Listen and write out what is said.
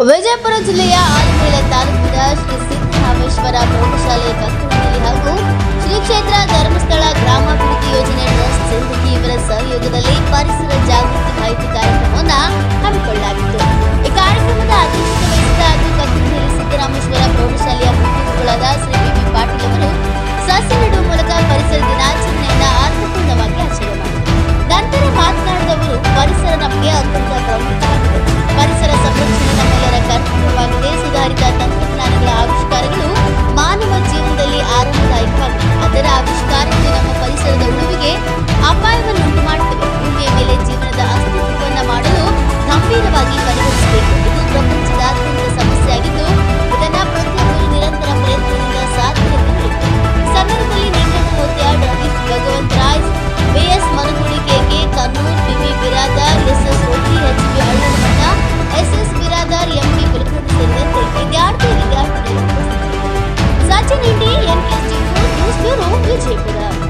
ವಿಜಯಪುರ ಜಿಲ್ಲೆಯ ಆಲಮೇಲೆ ತಾಲೂಕಿನ ಶ್ರೀ ಸಿದ್ದರಾಮೇಶ್ವರ ಪ್ರೌಢಶಾಲೆ ಕಸ್ತೂರಿ ಹಾಗೂ ಶ್ರೀ ಕ್ಷೇತ್ರ ಧರ್ಮಸ್ಥಳ ಗ್ರಾಮಾಭಿವೃದ್ಧಿ ಯೋಜನೆ ಟ್ರಸ್ಟ್ ಸಿಂದಗಿ ಇವರ ಸಹಯೋಗದಲ್ಲಿ Take it up.